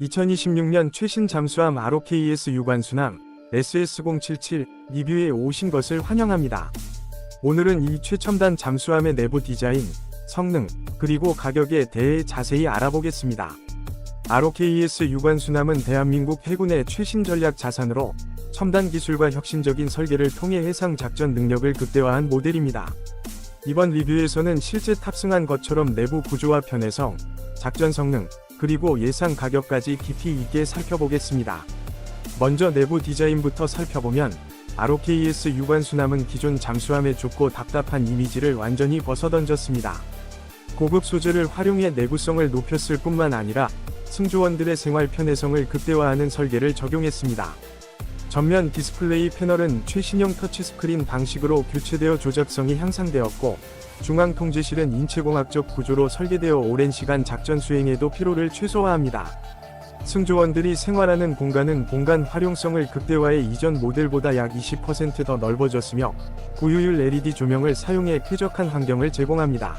2026년 최신 잠수함 ROKS 유관수남 SS077 리뷰에 오신 것을 환영합니다. 오늘은 이 최첨단 잠수함의 내부 디자인, 성능, 그리고 가격에 대해 자세히 알아보겠습니다. ROKS 유관수남은 대한민국 해군의 최신 전략 자산으로 첨단 기술과 혁신적인 설계를 통해 해상 작전 능력을 극대화한 모델입니다. 이번 리뷰에서는 실제 탑승한 것처럼 내부 구조와 편의성, 작전 성능, 그리고 예상 가격까지 깊이 있게 살펴보겠습니다. 먼저 내부 디자인부터 살펴보면 ROKS 유관수남은 기존 잠수함의 좁고 답답한 이미지를 완전히 벗어던졌습니다. 고급 소재를 활용해 내구성을 높였을 뿐만 아니라 승조원들의 생활 편의성을 극대화하는 설계를 적용했습니다. 전면 디스플레이 패널은 최신형 터치스크린 방식으로 교체되어 조작성이 향상되었고 중앙 통제실은 인체공학적 구조로 설계되어 오랜 시간 작전 수행에도 피로를 최소화합니다. 승조원들이 생활하는 공간은 공간 활용성을 극대화해 이전 모델보다 약 20%더 넓어졌으며 고효율 LED 조명을 사용해 쾌적한 환경을 제공합니다.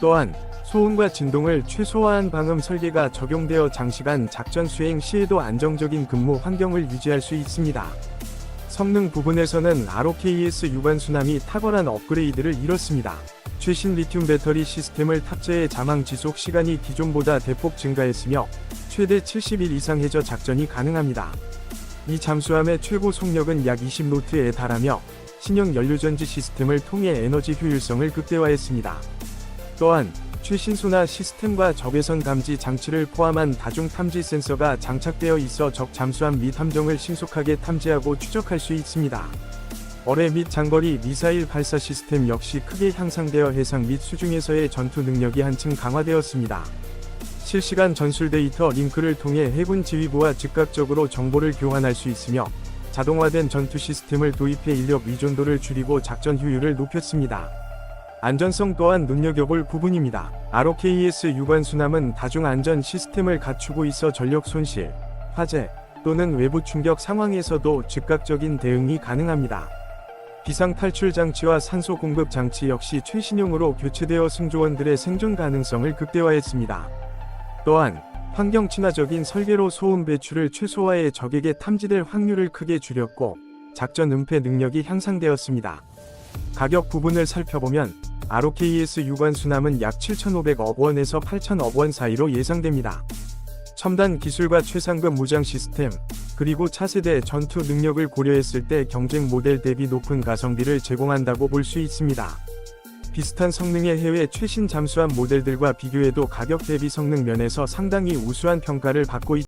또한 소음과 진동을 최소화한 방음 설계가 적용되어 장시간 작전 수행 시에도 안정적인 근무 환경을 유지할 수 있습니다. 성능 부분에서는 ROKS 유관수남이 탁월한 업그레이드를 이뤘습니다. 최신 리튬 배터리 시스템을 탑재해 자망 지속 시간이 기존보다 대폭 증가했으며 최대 70일 이상 해저 작전이 가능합니다. 이 잠수함의 최고 속력은 약 20노트에 달하며 신형 연료전지 시스템을 통해 에너지 효율성을 극대화했습니다. 또한 최신 소나 시스템과 적외선 감지 장치를 포함한 다중 탐지 센서가 장착되어 있어 적 잠수함 및 함정을 신속하게 탐지하고 추적할 수 있습니다. 어뢰 및 장거리 미사일 발사 시스템 역시 크게 향상되어 해상 및 수중에서의 전투 능력이 한층 강화되었습니다. 실시간 전술 데이터 링크를 통해 해군 지휘부와 즉각적으로 정보를 교환할 수 있으며 자동화된 전투 시스템을 도입해 인력 의존도를 줄이고 작전 효율을 높였습니다. 안전성 또한 눈여겨볼 부분입니다. ROKS 유관수남은 다중 안전 시스템을 갖추고 있어 전력 손실, 화재 또는 외부 충격 상황에서도 즉각적인 대응이 가능합니다. 비상 탈출 장치와 산소 공급 장치 역시 최신형으로 교체되어 승조원들의 생존 가능성을 극대화했습니다. 또한 환경 친화적인 설계로 소음 배출을 최소화해 적에게 탐지될 확률을 크게 줄였고 작전 은폐 능력이 향상되었습니다. 가격 부분을 살펴보면 ROKS 유관 수남은 약 7,500억 원에서 8,000억 원 사이로 예상됩니다. 첨단 기술과 최상급 무장 시스템, 그리고 차세대 전투 능력을 고려했을 때 경쟁 모델 대비 높은 가성비를 제공한다고 볼 수 있습니다. 비슷한 성능의 해외 최신 잠수함 모델들과 비교해도 가격 대비 성능 면에서 상당히 우수한 평가를 받고 있습니다.